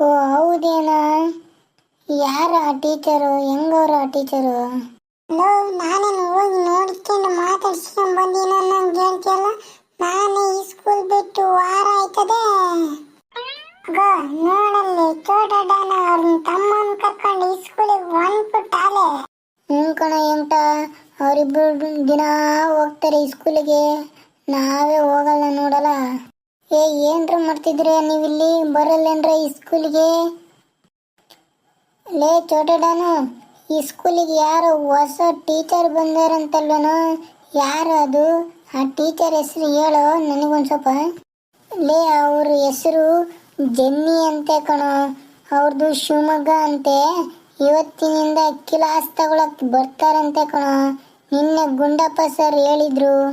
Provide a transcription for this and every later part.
ಹೌದೇನ? ಯಾರ ಆ ಟೀಚರು? ಹೆಂಗವ್ರ ಆ ಟೀಚರು? ಹಲೋ ನಾನೇನು ಹೋಗಿ ನೋಡ್ಕೊಂಡು ಮಾತಾಡ್ಸ್ಕೊಂಡ್ ಬಂದಿನ ನಂಗೆ ಹೇಳ್ತಿಯಲ್ಲ ನಾನೇ ಈ ಸ್ಕೂಲ್ ಬಿಟ್ಟು ವಾರ ಆಯ್ತದೆ. ಗ ನೋಡಲ್ಲಿ ಚೋಟಡಾನ ಅವ್ರನ್ನ ತಮ್ಮನ್ ಕರ್ಕೊಂಡು ಈ ಸ್ಕೂಲಿಗೆ ಹೊಂಟ್ಬಿಟ್ಟಾಲೆ ಹ್ಞೂ ಕಣ ಎಂಟ ಅವರಿಬ್ಬರು ದಿನ ಹೋಗ್ತಾರೆ ಈ ಸ್ಕೂಲಿಗೆ ನಾವೇ ಹೋಗಲ್ಲ ನೋಡಲ್ಲ. ಏ, ಏನ್ರ ಮಾಡ್ತಿದ್ರಿ? ನೀವಿಲ್ಲಿ ಬರಲ್ಲೇನ್ರ ಈ ಸ್ಕೂಲಿಗೆ? ಲೇ, ಚೋಟಡಾನು, ಈ ಸ್ಕೂಲಿಗೆ ಯಾರು ಹೊಸ ಟೀಚರ್ ಬಂದಾರಂತಲ್ವೇನೋ? ಯಾರು ಅದು? ಆ ಟೀಚರ್ ಹೆಸರು ಹೇಳೋ, ನನಗೊಂದು ಸ್ವಲ್ಪ, ಲೇ, ಅವ್ರ ಹೆಸರು ಜೆನ್ನಿ ಅಂತೆ ಕಣೋ. ಅವ್ರದ್ದು ಶಿವಮೊಗ್ಗ ಅಂತೆ. ಇವತ್ತಿನಿಂದ ಕ್ಲಾಸ್ ತಗೊಳಕ್ ಬರ್ತಾರಂತೆ ಕಣೋ. ನಿನ್ನೆ ಗುಂಡಪ್ಪ ಸರ್ ಹೇಳಿದ್ರು.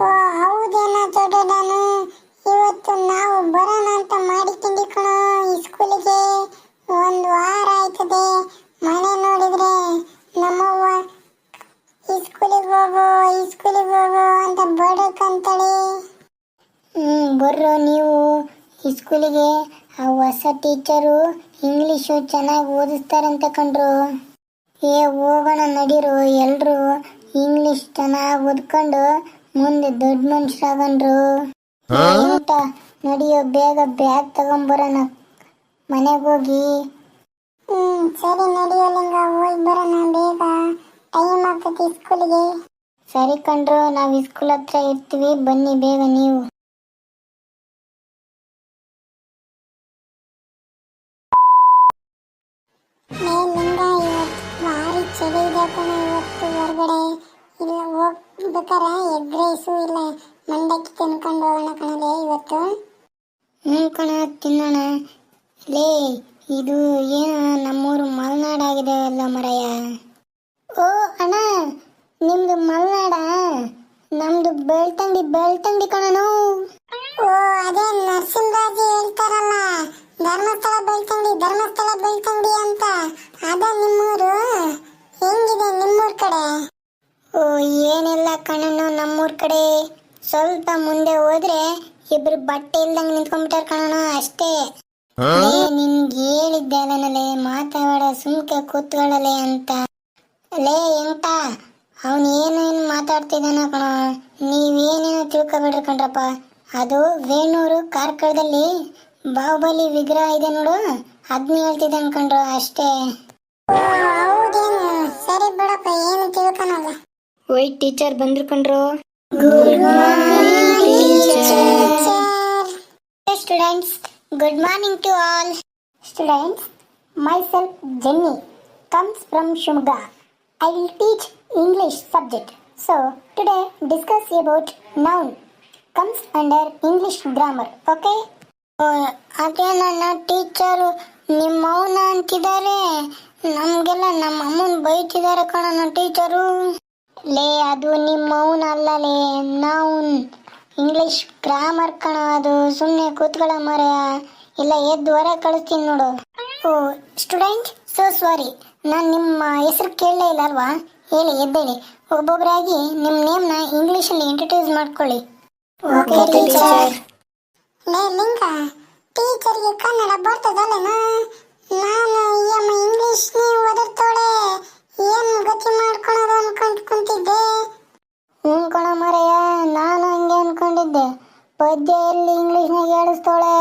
ಓ, ಹೌದೇನ ಚೋಟಡಾನು? ಇವತ್ತು ನಾವು ಬರೋಣ ಅಂತ ಮಾಡಿಕೊಂಡಿ ಕಣ ಈ ಸ್ಕೂಲಿಗೆ. ಒಂದು ವಾರ ಆಯ್ತದೆ. ಮನೆ ನೋಡಿದ್ರೆ ನಮ್ಮವ್ವ, ಈ ಸ್ಕೂಲಿಗೆ ಹೋಗು, ಈ ಸ್ಕೂಲಿಗೆ ಹೋಗು ಅಂತ ಬಡಕಂತಾಳೆ ಹ್ಮ್, ಬರ್ರೋ ನೀವು. ಈ ಸ್ಕೂಲಿಗೆ ಆ ಹೊಸ ಟೀಚರು ಇಂಗ್ಲೀಷು ಚೆನ್ನಾಗಿ ಓದಿಸ್ತಾರಂತ ಕಂಡ್ರು ಏ, ಹೋಗೋಣ ನಡೀರು. ಎಲ್ಲರೂ ಇಂಗ್ಲೀಷ್ ಚೆನ್ನಾಗಿ ಓದ್ಕೊಂಡು ಮುಂದೆ ದೊಡ್ಡ ಮನುಷ್ಯರಾಗನ್ರು ನಡಿಯೋ ಬೇಗ ಬ್ಯಾಗ್ ತಗೊಂಬರೋಣ ಮನೆಗೆ ಹೋಗಿ. ಹ್ಮ್ ಸರಿ ನಡೆಯೋ ಲಿಂಗ. ಹೋಗಿ ಬರೋಣ ಬೇಗ. ಟೈಮ್ ಆಗ್ತದೆ ಸ್ಕೂಲಿಗೆ ಸರಿ ಕಂಡ್ರು ನಾವು ಸ್ಕೂಲ್ ಹತ್ರ ಇರ್ತೀವಿ. ಬನ್ನಿ ಬೇಗ ನೀವು. ಲಿಂಗ ಇವತ್ತು ಭಾರಿ ಚಳಿ ಇದೆ ಕಣ. ಇವತ್ತು ಹೊರಗಡೆ ಇಲ್ಲ ಹೋಗ್ಬೇಕಾರೆ ಎಗ್ ರೈಸು ಇಲ್ಲ. ಮಂಡಕ್ಕಿ ತಿನ್ಕೊಂಡು ಹೋಗೋಣ ಕಣಲೇ ಇವತ್ತು. ಹ್ಞೂ ಕಣ ತಿನ್ನೋಣ. ಲೇ ಇದು ಏನು ನಮ್ಮೂರು ಮಲೆನಾಡಾಗಿದೆ ಅಲ್ಲ ಮರಯ್ಯ? ಓ ಅಣ್ಣ ನಿಮ್ದು ಮಲೆನಾಡ? ನಮ್ದು ಬೆಳ್ತಂಡಿ ಬೆಳ್ತಂಡಿ ಕಣನು ಓ ಅದೇ ನರಸಿಂಹರಾಜು ಹೇಳ್ತಾರಲ್ಲ ಧರ್ಮಸ್ಥಳ ಬೆಳ್ತಂಡಿ ಧರ್ಮಸ್ಥಳ ಬೆಳ್ತಂಡಿ ಅಂತ. ಅದ ನಿಮ್ಮೂರು. ಹೆಂಗಿದೆ ನಿಮ್ಮೂರ್ ಕಡೆ? ಓ ಏನಿಲ್ಲ ಕಣನು ನಮ್ಮೂರ್ ಕಡೆ. ಸ್ವಲ್ಪ ಮುಂದೆ ಹೋದ್ರೆ ಇಬ್ರು ಬಟ್ಟೆ ಇಲ್ದಂಗೆ ನಿಂತ್ಕೊಂಡ್ಬಿಟ್ಟಾರ ಕಣೋಣ ಅಷ್ಟೇ. ನಿನ್ಗೆ ಹೇಳಿದ್ದೆ ಅಲ್ಲನಲೆ ಮಾತಾಡ ಸುಮ್ಕೆ ಕೂತ್ಕೊಳ್ಳಲೆ ಅಂತ. ಲೇ ಎಂತ? ಅವನ್ ಏನೇನು ಮಾತಾಡ್ತಿದ್ದಾನ ಕಣ? ನೀವೇನೇನೋ ತಿಳ್ಕೊಬೇಡ್ರಿ ಕಣ್ರಪ್ಪ. ಅದು ವೇಣೂರು ಕಾರ್ಕಳದಲ್ಲಿ ಬಾಹುಬಲಿ ವಿಗ್ರಹ ಇದೆ ನೋಡು. ಅದ್ನ ಹೇಳ್ತಿದ್ದೆ ಅನ್ಕೊಂಡ್ರು ಅಷ್ಟೇ. ಸರಿ ಬಿಡಪ್ಪ ಏನು ತಿಳ್ಕೊನಲ್ಲ ವೈಟ್ ಟೀಚರ್ ಬಂದ್ರು ಕಣ್ರು. Students good morning to all students myself jenny comes from shumga i will teach english subject so today discuss about noun comes under english grammar okay ಅದೇ ನನ್ನ ಟೀಚರು ನಿಮ್ಮ ಮೌನ ಅಂತಿದ್ದಾರೆ ನಮಗೆಲ್ಲ ನಮ್ಮ ಅಮ್ಮನ ಬೈತಿದ್ದಾರೆ ಕಣ ಟೀಚರು ಲೇ ಅದು ನಿಮ್ಮ ಮೌನ ಅಲ್ಲ ಲೇ ನೌನ್ ಇಂಗ್ಲಿಷ್ ಗ್ರಾಮರ್ ಕಣ ಅದು ಸುಮ್ಮನೆ ಕೂತ್ಕೊಳ್ಳೋ ಮರೆಯ ಇಲ್ಲ ಎದ್ದು ಹೊರ ಕಳಿಸ್ತೀನಿ ನೋಡು. ಓ ಸ್ಟೂಡೆಂಟ್ ಸೋ ಸಾರಿ ನಾನು ನಿಮ್ಮ ಹೆಸರು ಕೇಳಲೇ ಇಲ್ಲ ಅಲ್ವಾ? ಹೇಳಿ ಎದ್ದೇಳಿ. ಒಬ್ಬೊಬ್ಬರಾಗಿ ನಿಮ್ಮ ನೇಮ್ನ ಇಂಗ್ಲೀಷಲ್ಲಿ ಇಂಟ್ರೊಡ್ಯೂಸ್ ಮಾಡ್ಕೊಳ್ಳಿ. ಓಕೆ ಟೀಚರ್ ಲೇ ಲಿಂಗ. ಟೀಚರ್ಗೆ ಕನ್ನಡ ಬರ್ತದಲ್ಲೇನಾ? ನಾನು ಈ ಅಮ್ಮ ಇಂಗ್ಲಿಷ್ನೇ ಓದಿರ್ತಾಳೆ. ಏನು ಗತಿ ಮಾಡ್ಕೊಳೋದು ಅನ್ಕೊಂಡ್ ಕುಂತಿದ್ದೆ ಹ್ಞೂ ಕಣ ಮರೆಯ ನಾನು ಹಂಗೆ ಅನ್ಕೊಂಡಿದ್ದೆ ಪದ್ಯ ಎಲ್ಲಿ ಇಂಗ್ಲೀಷ್ನಾಗ ಹೇಳಿಸ್ತಾಳೆ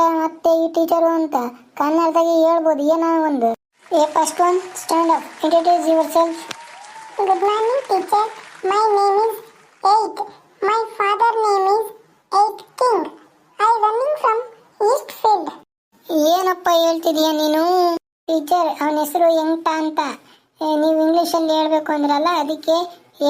ಟೀಚರು ಅಂತ ಕನ್ನಡದಾಗೆ ಹೇಳ್ಬೋದು ಏನೋ ಒಂದು. ಏ first one stand up introduce yourself good morning teacher my name is eight my father name is eight king I running from east field ಏನಪ್ಪ ಹೇಳ್ತಿದೀಯ ನೀನು? ಟೀಚರ್ ಅವನ ಹೆಸರು ಎಂಟ ಅಂತ. ನೀವು ಇಂಗ್ಲೀಷಲ್ಲಿ ಹೇಳಬೇಕು ಅಂದ್ರಲ್ಲ ಅದಕ್ಕೆ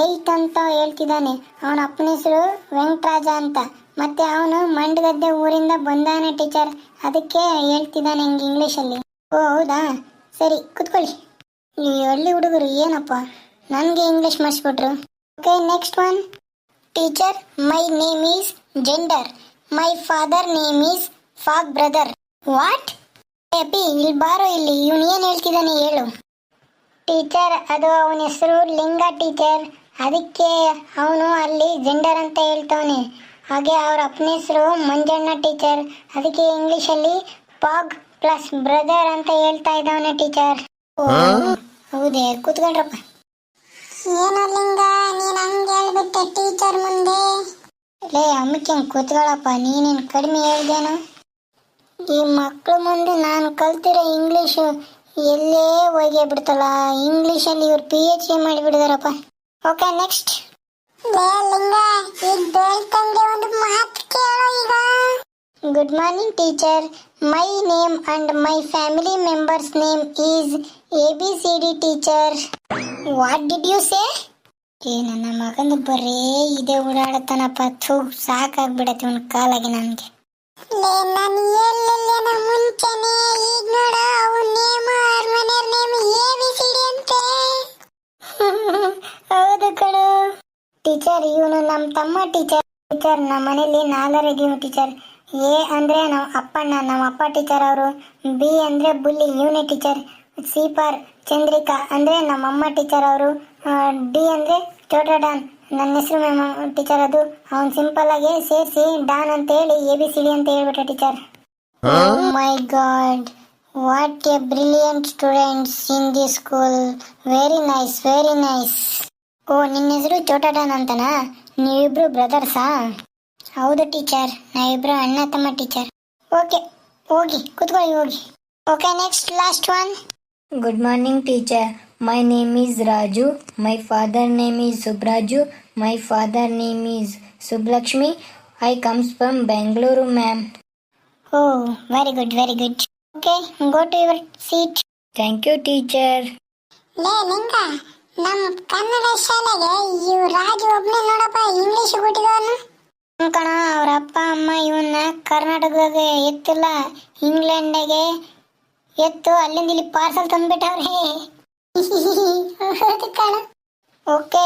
ಏಯ್ಟ್ ಅಂತ ಹೇಳ್ತಿದ್ದಾನೆ. ಅವನ ಅಪ್ಪನ ಹೆಸರು ವೆಂಕಟರಾಜ ಅಂತ. ಮತ್ತೆ ಅವನು ಮಂಡಗದ್ದೆ ಊರಿಂದ ಬಂದಾನೆ ಟೀಚರ್. ಅದಕ್ಕೆ ಹೇಳ್ತಿದ್ದಾನೆ ಹಿಂಗೆ ಇಂಗ್ಲೀಷಲ್ಲಿ. ಓ, ಹೌದಾ? ಸರಿ, ಕುತ್ಕೊಳ್ಳಿ. ಈ ಹಳ್ಳಿ ಹುಡುಗರು, ಏನಪ್ಪ? ನನಗೆ English ಮಾಡಿಸ್ಬಿಟ್ರು okay next one teacher my name is gender my father name is fog brother what AP ಇಲ್ಲಿ ಬಾರೋ, ಇಲ್ಲಿ. ಇವನು ಏನು ಹೇಳ್ತಿದ್ದಾನೆ ಹೇಳು. ಟೀಚರ್ ಅದು ಅವನ ಹೆಸರು ಲಿಂಗ ಟೀಚರ್ ಅದಕ್ಕೆ ಅವನು ಅಲ್ಲಿ ಜೆಂಡರ್ ಅಂತ ಹೇಳ್ತವನೆ. ಹಾಗೆ ಅವ್ರ ಅಪ್ಪನ ಹೆಸರು ಮಂಜಣ್ಣ ಟೀಚರ್ ಅದಕ್ಕೆ ಇಂಗ್ಲೀಷಲ್ಲಿ ಪಾಗ್ ಪ್ಲಸ್ ಬ್ರದರ್ ಅಂತ ಹೇಳ್ತಾ ಇದ್ದಾವನೆ ಟೀಚರ್ ಹೌದೇ ಕೂತ್ಕೊಂಡ್ರಪ್ಪ. ಏನೋ ಲಿಂಗ ನೀನ್ ಹಂಗೆ ಹೇಳ್ಬಿಟ್ಟೆ ಟೀಚರ್ ಮುಂದೆ. ಲೇ ಅಮ್ಮಕ್ಕೆ ಕುತ್ಕೊಳಪ್ಪ ನೀನೇನು ಕಡಿಮೆ ಹೇಳ್ದೇನು? ಈ ಮಕ್ಳು ಮುಂದೆ ನಾನು ಕಲ್ತಿರೋ ಇಂಗ್ಲೀಷು ಎಲ್ಲೇ ಹೋಗೇ ಬಿಡ್ತಲ್ಲ. ಇಂಗ್ಲೀಷಲ್ಲಿ ಇವ್ರು ಪಿ ಎಚ್ ಡಿ ಮಾಡಿಬಿಡಿದಾರಪ್ಪ. ಓಕೆ ನೆಕ್ಸ್ಟ್ ಲೇ Linga morning teacher my name and my family members name is A B C D teacher what did you say ಏ ನನ್ನ ಮಗನ ಬರೇ ಇದೆ ಓಡಾಡತಾನಪ್ಪ ಥೂ ಸಾಕಾಗ್ಬಿಡತ್ತೆ ಒಂದು ಕಾಲಾಗಿ ನನಗೆ. ನಾನು ಎಲ್ಲೆಲ್ಲೇನ ಮುಂಚೆನೆ. ಈಗ ನೋಡ ಅವನ ನೇಮ್ ಅವ್ರ ಮನೆಯವ್ರ name A B C D ಅಂತೆ. ಹೌದು ಕಣೋ. ಟೀಚರ್ ಇವನು ನಮ್ಮ ತಮ್ಮ ಟೀಚರ್ ಟೀಚರ್ ನಮ್ಮ ಮನೇಲಿ ನಾಲ್ವರಿದ್ದೀವಿ ಟೀಚರ್ ಎ ಅಂದರೆ ನಮ್ಮ ಅಪ್ಪಣ್ಣ ನಮ್ಮ ಅಪ್ಪ ಟೀಚರ್ ಅವರು ಬಿ ಅಂದರೆ ಬುಲ್ಲಿ ಇವನೇ ಟೀಚರ್ ಸಿ ಫಾರ್ ಚಂದ್ರಿಕಾ ಅಂದರೆ ನಮ್ಮ ಅಮ್ಮ ಟೀಚರ್ ಅವರು ಡಿ ಅಂದರೆ ಚೋಟಾ ಡಾನ್ ನನ್ನ ಹೆಸರು ಟೀಚರ್ ಅದು. ಅವ್ನು ಸಿಂಪಲ್ ಆಗಿ ಸೇರಿಸಿ ಡಾನ್ ಅಂತ ಹೇಳಿ ಎ ಬಿ ಸಿ ಡಿ ಅಂತ ಹೇಳ್ಬಿಟ್ಟ teacher my god what a brilliant students in the school very nice very nice ಓ ನಿನ್ನ ಹೆಸರು ಚೋಟಾಡನ್ ಅಂತನಾ? ನೀವಿಬ್ರು ಬ್ರದರ್ಸಾ ಹೌದು ಟೀಚರ್ ನಾ ಇಬ್ರು ಅಣ್ಣ ತಮ್ಮ ಟೀಚರ್. ಓಕೆ ಹೋಗಿ ಕೂತ್ಕೊಳ್ಳಿ ಹೋಗಿ. Okay next last one good morning teacher my name is Raju my father name is Subraju my father name is Subalakshmi I comes from Bengaluru ma'am oh very good very good okay go to your seat thank you teacher ಲೇ ಲಿಂಗ ನಮ್ಮ ಕನ್ನಡ ಶಾಲೆಗೆ ಇವ್ ರಾಜು ಒಬ್ಬನೇ ನೋಡಪ್ಪ English ಹುಟ್ಟಿದವನು ಕಣ ಅವ್ರ ಅಪ್ಪ ಅಮ್ಮ ಇವನ್ನ ಕರ್ನಾಟಕದಾಗೆ ಎತ್ತಿಲ್ಲ. ಇಂಗ್ಲೆಂಡಿಗೆ ಎತ್ತು ಅಲ್ಲಿಂದ ಇಲ್ಲಿ ಪಾರ್ಸಲ್ ತಂದ್ಬಿಟ್ಟವ್ರೆ. ಕಣ. Okay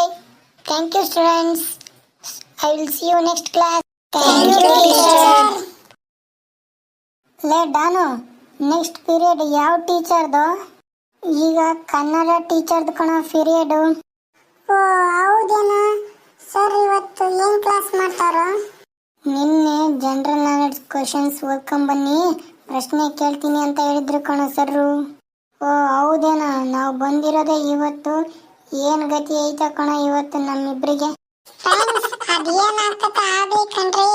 thank you students I will see you next class thank you teacher ಲೇ ಡಾನು ನೆಕ್ಸ್ಟ್ ಪೀರಿಯಡ್ ಯಾವ ಟೀಚರ್ದು ಈಗ ಕನ್ನಡ ಟೀಚರ್ದು ಕಣ ಪೀರಿಯಡು ಓ ಹೌದೇನೋ? ಸರ್, ಇವತ್ತು ಏನ್ ಕ್ಲಾಸ್ ಮಾಡ್ತಾರೋ? ನಿನ್ನೆ ಜನರಲ್ ನಾಲೆಡ್ಜ್ ಕ್ವಶನ್ಸ್ ಓದ್ಕೊಂಬನ್ನಿ ಪ್ರಶ್ನೆ ಕೇಳ್ತೀನಿ ಅಂತ ಹೇಳಿದ್ರು ಕಣ ಸರ್ರು. ಓ, ಹೌದೇನಾ? ನಾವು ಬಂದಿರೋದೇ ಇವತ್ತು. ಏನು ಗತಿ ಐತ ಕಣ ಇವತ್ತು ನಮ್ಮಿಬ್ರಿಗೆ? ಫ್ರೆಂಡ್ಸ್ ಅದೇನ್ ಆಗ್ತದ ಆಗ್ಬೇಕನ್ರಿ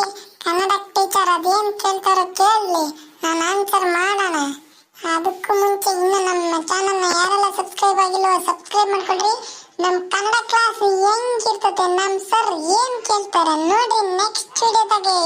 ಕನ್ನಡ ಟೀಚರ್ ಅದೇನ್ ಕೇಳ್ತಾರೋ ಕೇಳಲಿ. ನಾನು ಆನ್ಸರ್ ಮಾಡೋಣ. ಅದಕ್ಕೂ ಮುಂಚೆ ಇನ್ನು ನಮ್ಮ ಚಾನಲ್ನ ಯಾರೆಲ್ಲ ಸಬ್ಸ್ಕ್ರೈಬ್ ಆಗಿಲ್ವೋ ಸಬ್ಸ್ಕ್ರೈಬ್ ಮಾಡ್ಕೊಳ್ರಿ. ನಮ್ಮ ಕನ್ನಡ ಕ್ಲಾಸ್ ಹೆಂಗಿರ್ತದೆ ನಮ್ಮ ಸರ್ ಏನ್ ಕೇಳ್ತಾರೆ ನೋಡ್ರಿ ನೆಕ್ಸ್ಟ್ ವಿಡಿಯೋದಾಗೆ